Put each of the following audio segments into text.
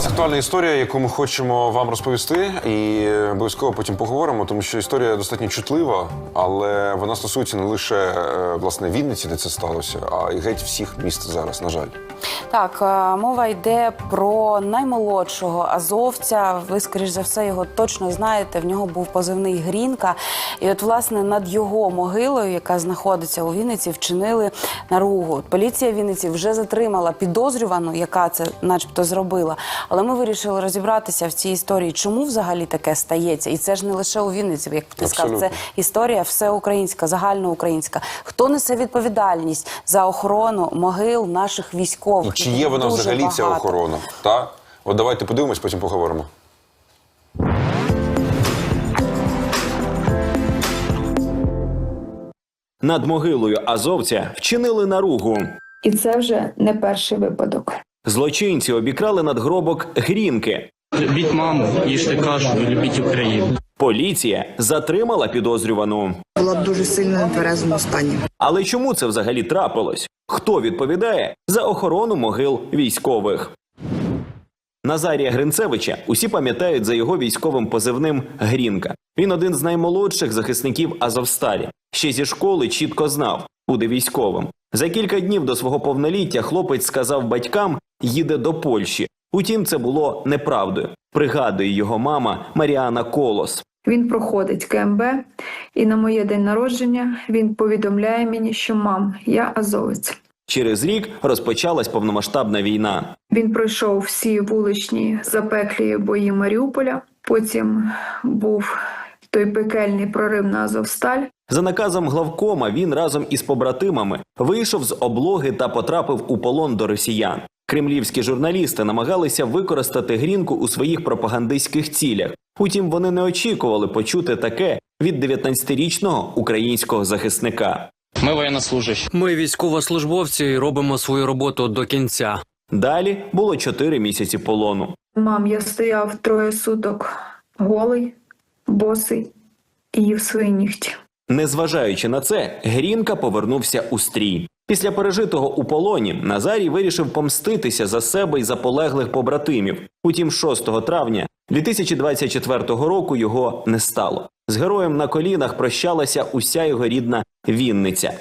нас актуальна історія, яку ми хочемо вам розповісти, і обов'язково потім поговоримо, тому що історія достатньо чутлива, але вона стосується не лише е, власне Вінниці, де це сталося, а й геть всіх міст зараз. На жаль, Так, е, мова йде про наймолодшого азовця. Ви, скоріш за все, його точно знаєте. В нього був позивний Грінка. І от, власне, над його могилою, яка знаходиться у Вінниці, вчинили наругу. Поліція Вінниці вже затримала підозрювану, яка це, начебто, зробила. Але ми вирішили розібратися в цій історії, чому взагалі таке стається. І це ж не лише у Вінниці, як ти сказав, це історія всеукраїнська, загальноукраїнська. Хто несе відповідальність за охорону могил наших військових? і чи є вона Дуже взагалі ця охорона? Та от давайте подивимось, потім поговоримо. Над могилою азовця вчинили наругу. І це вже не перший випадок. Злочинці обікрали надгробок Грінки. Любіть маму, їжте кашу, любіть Україну. Поліція затримала підозрювану. була б дуже сильно в тверезому стані. Але чому це взагалі трапилось? Хто відповідає за охорону могил військових? Назарія Гринцевича усі пам'ятають за його військовим позивним Грінка. Він один з наймолодших захисників Азовсталі. Ще зі школи чітко знав, буде військовим. За кілька днів до свого повноліття хлопець сказав батькам, їде до Польщі. Утім, це було неправдою. Пригадує його мама Маріана Колос. Він проходить КМБ, і на моє день народження він повідомляє мені, що мам, я азовець. Через рік розпочалась повномасштабна війна. Він пройшов всі вуличні запеклі бої Маріуполя. Потім був той пекельний прорив на Азовсталь. За наказом главкома він разом із побратимами вийшов з облоги та потрапив у полон до росіян. Кремлівські журналісти намагалися використати грінку у своїх пропагандистських цілях. Утім, вони не очікували почути таке від 19-річного українського захисника. Ми воєннослужащі. Ми військовослужбовці і робимо свою роботу до кінця. Далі було 4 місяці полону. Мам, я стояв троє суток голий, босий і їв свої нігті. Незважаючи на це, Грінка повернувся у стрій. Після пережитого у полоні Назарій вирішив помститися за себе і за полеглих побратимів. Утім, 6 травня 2024 року його не стало. З героєм на колінах прощалася уся його рідна Вінниця.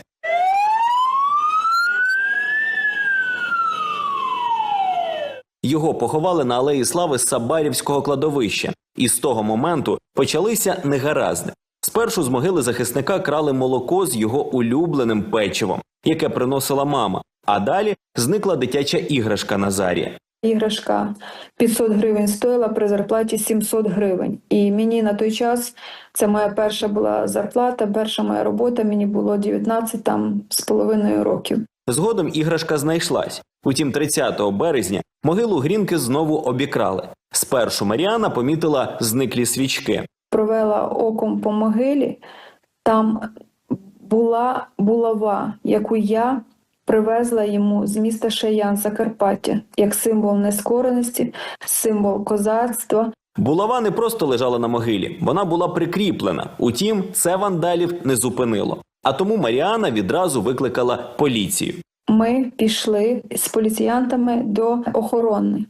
Його поховали на алеї слави Сабарівського кладовища, і з того моменту почалися негаразди. Спершу з могили захисника крали молоко з його улюбленим печивом, яке приносила мама. А далі зникла дитяча іграшка Назарія. Іграшка 500 гривень стоїла при зарплаті 700 гривень. І мені на той час це моя перша була зарплата, перша моя робота. Мені було 19 там з половиною років. Згодом іграшка знайшлась. Утім, 30 березня могилу Грінки знову обікрали. Спершу Маріана помітила зниклі свічки. Провела оком по могилі. Там була булава, яку я привезла йому з міста Шаян Закарпаття, як символ нескореності, символ козацтва. Булава не просто лежала на могилі, вона була прикріплена. Утім, це вандалів не зупинило. А тому Маріана відразу викликала поліцію. Ми пішли з поліціянтами до охорони,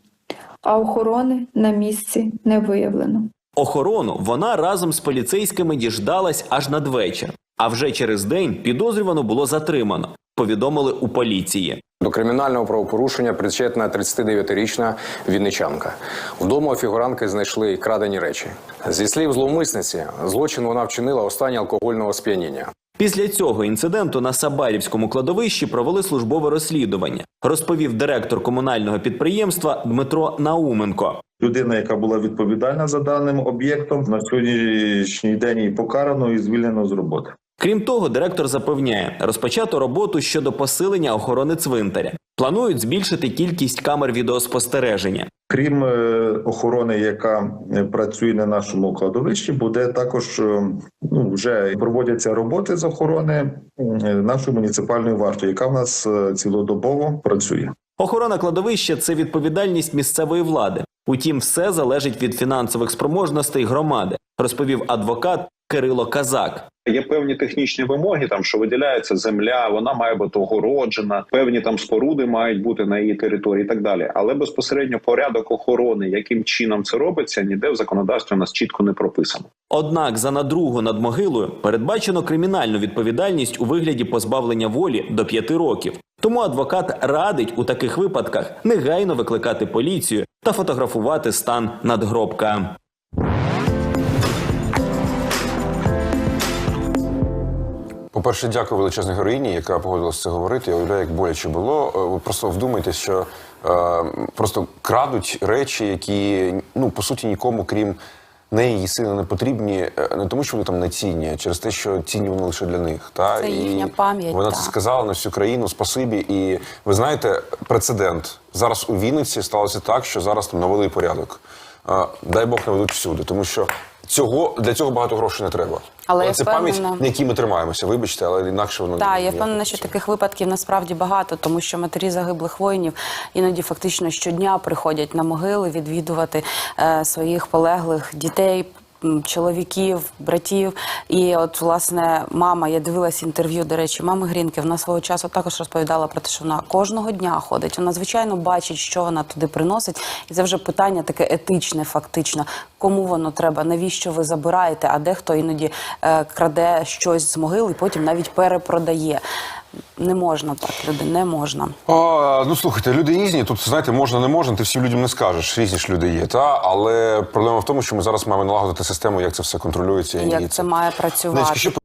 а охорони на місці не виявлено. Охорону вона разом з поліцейськими діждалась аж надвечір. А вже через день підозрювано було затримано. Повідомили у поліції. До кримінального правопорушення причетна 39-річна вінничанка. Вдома фігуранки знайшли крадені речі. Зі слів зловмисниці, злочин вона вчинила останнє алкогольного сп'яніння. Після цього інциденту на Сабарівському кладовищі провели службове розслідування, розповів директор комунального підприємства Дмитро Науменко. Людина, яка була відповідальна за даним об'єктом, на сьогоднішній день її покарано і звільнено з роботи. Крім того, директор запевняє, розпочато роботу щодо посилення охорони цвинтаря. Планують збільшити кількість камер відеоспостереження. Крім е, охорони, яка е, працює на нашому кладовищі, буде також е, вже проводяться роботи з охорони нашої муніципальної варти, яка в нас е, цілодобово працює. Охорона кладовища це відповідальність місцевої влади. Утім, все залежить від фінансових спроможностей громади, розповів адвокат Кирило Казак. Є певні технічні вимоги, там що виділяється земля, вона має бути огороджена, певні там споруди мають бути на її території, і так далі. Але безпосередньо порядок охорони, яким чином це робиться, ніде в законодавстві у нас чітко не прописано. Однак за надругу над могилою передбачено кримінальну відповідальність у вигляді позбавлення волі до п'яти років. Тому адвокат радить у таких випадках негайно викликати поліцію та фотографувати стан надгробка. По-перше, дякую величезній героїні, яка погодилася це говорити. Я уявляю, як боляче було. Е, Ви просто вдумайтесь, що е, просто крадуть речі, які ну по суті нікому, крім неї, її сина не потрібні, е, не тому, що вони там не цінні, а через те, що цінні вони лише для них. Та Це їхня пам'ять, Вона так. це сказала на всю країну. Спасибі. І ви знаєте, прецедент зараз у Вінниці сталося так, що зараз там навели порядок. Е, Дай Бог наведуть всюди, тому що цього для цього багато грошей не треба. Але але це пам'ять, на якій ми тримаємося. Вибачте, але інакше воно Так, я впевнена, що таких випадків насправді багато, тому що матері загиблих воїнів іноді фактично щодня приходять на могили відвідувати е, своїх полеглих дітей. Чоловіків, братів, і от власне мама, я дивилась інтерв'ю. До речі, мами Грінки. Вона свого часу також розповідала про те, що вона кожного дня ходить. Вона звичайно бачить, що вона туди приносить, і це вже питання таке етичне, фактично. Кому воно треба? Навіщо ви забираєте? А дехто іноді е, краде щось з могил і потім навіть перепродає. Не можна так, люди, не можна. А, ну слухайте, люди різні. Тут знаєте, можна, не можна. Ти всім людям не скажеш. Різні ж люди є. Та але проблема в тому, що ми зараз маємо налагодити систему, як це все контролюється. і Як це має працювати, Ниночка, що.